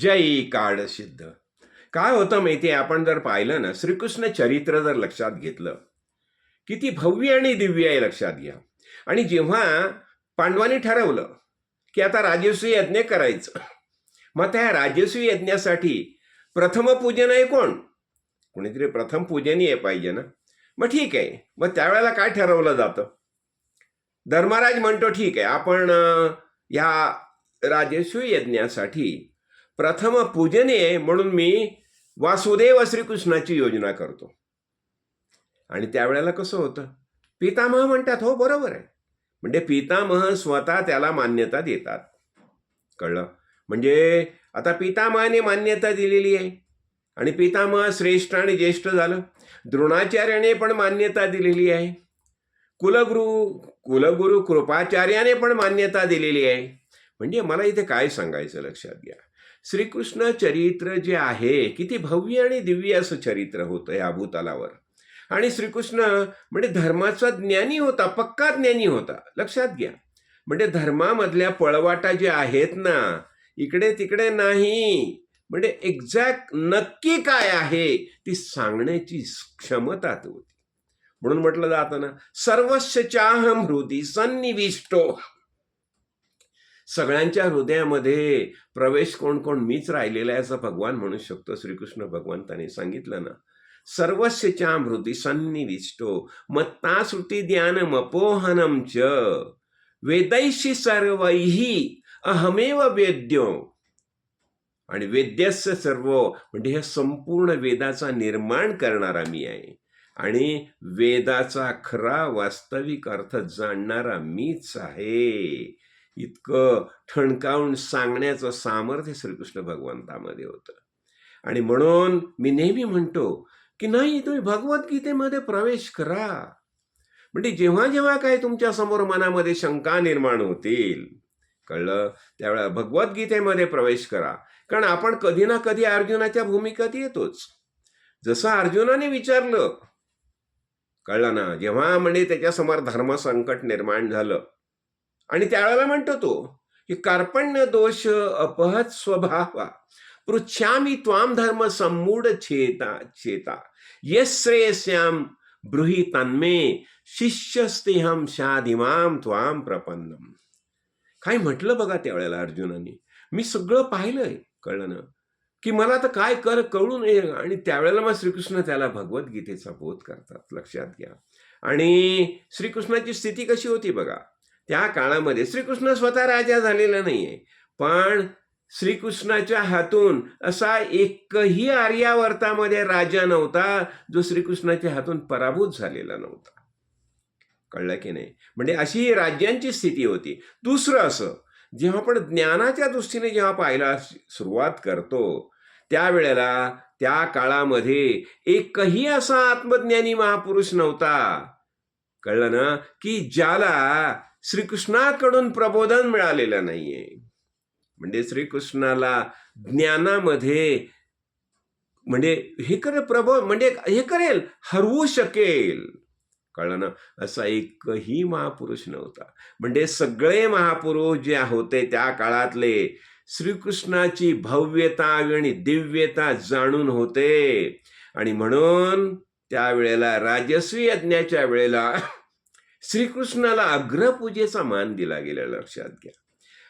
जय काळ सिद्ध. काय होतं माहिती आहे? आपण जर पाहिलं ना श्रीकृष्ण चरित्र जर लक्षात घेतलं किती भव्य आणि दिव्य आहे लक्षात घ्या. आणि जेव्हा पांडवांनी ठरवलं की आता राजस्वी यज्ञ करायचं मग त्या राजस्वी यज्ञासाठी प्रथम पूजन आहे कोण? कोणीतरी प्रथम पूजनीय पाहिजे ना? मग ठीक आहे. मग त्यावेळेला काय ठरवलं जातं? धर्मराज म्हणतो ठीक आहे आपण ह्या राजस्वी यज्ञासाठी प्रथम पूजनीय म्हणून मी वासुदेव श्रीकृष्णाची योजना करतो. आणि त्यावेळेला कसं होतं? पितामह म्हणतात हो बरोबर आहे. म्हणजे पितामह स्वतः त्याला मान्यता देतात. कळलं? म्हणजे आता पितामहाने मान्यता दिलेली आहे. आणि पितामह श्रेष्ठ आणि ज्येष्ठ झालं. द्रोणाचार्याने पण मान्यता दिलेली आहे. कुलगुरू कुलगुरू कृपाचार्याने पण मान्यता दिलेली आहे. म्हणजे मला इथे काय सांगायचं लक्षात घ्या. श्रीकृष्ण चरित्र जे आहे किती भव्य आणि दिव्य असं चरित्र होतं या भूतालावर. आणि श्रीकृष्ण म्हणजे धर्माचा ज्ञानी होता पक्का ज्ञानी होता. लक्षात घ्या. म्हणजे धर्मामधल्या पळवाटा जे आहेत ना इकडे तिकडे नाही. म्हणजे एक्झॅक्ट नक्की काय आहे ती सांगण्याची क्षमता होती. म्हणून म्हटलं जातं ना सर्वस्व चाहम हृदी सन्निविष्टो सगळ्यांच्या हृदयामध्ये प्रवेश कोण कोण मीच राहिलेला आहे असं भगवान म्हणू शकतो. श्रीकृष्ण भगवंताने सांगितलं ना. सर्वस्यच्या चाम हृदी सन्निविष्टो मत्ता श्रुती ध्यानम अपोहनम च। वेदैशी सर्वही अहमेव वेद्यो। आणि वेद्यस्य सर्व म्हणजे हे संपूर्ण वेदाचा निर्माण करणारा मी आहे. आणि वेदाचा खरा वास्तविक अर्थ जाणणारा मीच आहे. इतकं ठणकावून सांगण्याचं सामर्थ्य श्रीकृष्ण भगवंतामध्ये होतं. आणि म्हणून मी नेहमी म्हणतो की नाही तुम्ही भगवद्गीतेमध्ये प्रवेश करा. म्हणजे जेव्हा जेव्हा काय तुमच्यासमोर मनामध्ये शंका निर्माण होतील कळलं? त्यावेळेला भगवद्गीतेमध्ये प्रवेश करा. कारण आपण कधी ना कधी अर्जुनाच्या भूमिकेत येतोच. जसं अर्जुनाने विचारलं कळलं ना? जेव्हा म्हणजे त्याच्यासमोर धर्मसंकट निर्माण झालं आणि त्यावेळेला म्हणतो तो की कार्पण्य दोष अपहत स्वभावा पृच्छामी त्वाम धर्म सम्मूढ छेता छेता यश्रेयस्याम ब्रूही तन्मे शिष्यस्तेहम शाधिमाम त्वाम प्रपन्नम। काय म्हटलं बघा त्यावेळेला अर्जुनाने. मी सगळं पाहिलंय कळलं. ना की मला आता काय कर कळून ये. आणि त्यावेळेला मग श्रीकृष्ण त्याला भगवद्गीतेचा बोध करतात लक्षात घ्या. आणि श्रीकृष्णाची स्थिती कशी होती बघा. त्या काळामध्ये श्रीकृष्ण स्वतः राजा झालेला नाहीये. पण श्रीकृष्णाच्या हातून असा एकही आर्यावर्तामध्ये राजा नव्हता जो श्रीकृष्णाच्या हातून पराभूत झालेला नव्हता. कळलं की नाही? म्हणजे अशी ही राज्यांची स्थिती होती. दुसरं असं जेव्हा आपण ज्ञानाच्या दृष्टीने जेव्हा पाहायला सुरुवात करतो त्यावेळेला त्या काळामध्ये एकही असा आत्मज्ञानी महापुरुष नव्हता. कळलं ना? की ज्याला श्रीकृष्णाकडून प्रबोधन मिळालेलं नाहीये. म्हणजे श्रीकृष्णाला ज्ञानामध्ये म्हणजे हे करे प्रबो म्हणजे हे करेल हरवू शकेल. कळलं ना? असा एकही महापुरुष नव्हता. म्हणजे सगळे महापुरुष जे होते त्या काळातले श्रीकृष्णाची भव्यता आणि दिव्यता जाणून होते. आणि म्हणून त्यावेळेला राजस्वी यज्ञाच्या वेळेला श्रीकृष्णाला अग्रपूजेचा मान दिला गेला लक्षात घ्या.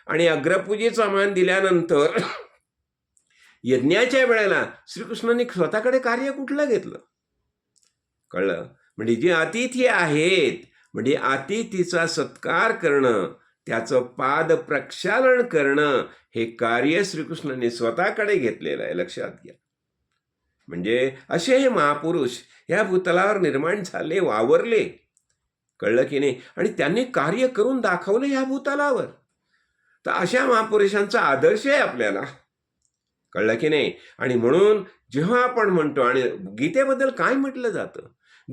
आणि अग्रपूजेचा मान दिल्यानंतर यज्ञाच्या वेळेला श्रीकृष्णाने स्वतःकडे कार्य कुठलं घेतलं? कळलं? म्हणजे जे अतिथी आहेत म्हणजे अतिथीचा सत्कार करणं त्याचं पाद प्रक्षालन करणं हे कार्य श्रीकृष्णाने स्वतःकडे घेतलेलं आहे लक्षात घ्या. म्हणजे असे हे महापुरुष या भूतलावर निर्माण झाले वावरले. कळलं की नाही? आणि त्यांनी कार्य करून दाखवलं ह्या भूतालावर. तर अशा महापुरुषांचा आदर्श आहे आपल्याला. कळलं की नाही? आणि म्हणून जेव्हा आपण म्हणतो आणि गीतेबद्दल काय म्हटलं जातं?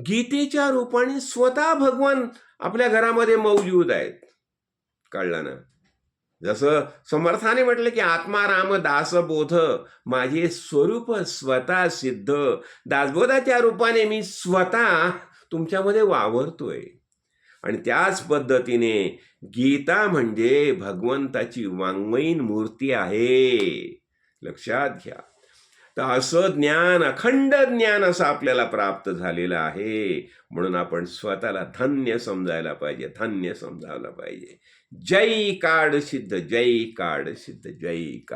गीतेच्या रूपाने स्वतः भगवान आपल्या घरामध्ये मौजूद आहेत. कळलं ना? जसं समर्थाने म्हटलं की आत्मा राम दास बोध माझे स्वरूप स्वतः सिद्ध. दासबोधाच्या रूपाने मी स्वतः तुमच्यामध्ये वावरतोय. आणि त्याच पद्धतीने गीता म्हणजे भगवंताची वाङ्मयीन मूर्ती आहे. लक्षात घ्या. तर असं ज्ञान अखंड ज्ञान असं आपल्याला प्राप्त झालेलं आहे. म्हणून आपण स्वतःला धन्य समजायला पाहिजे धन्य समजावलं पाहिजे. जय काड सिद्ध जय काड सिद्ध जय काड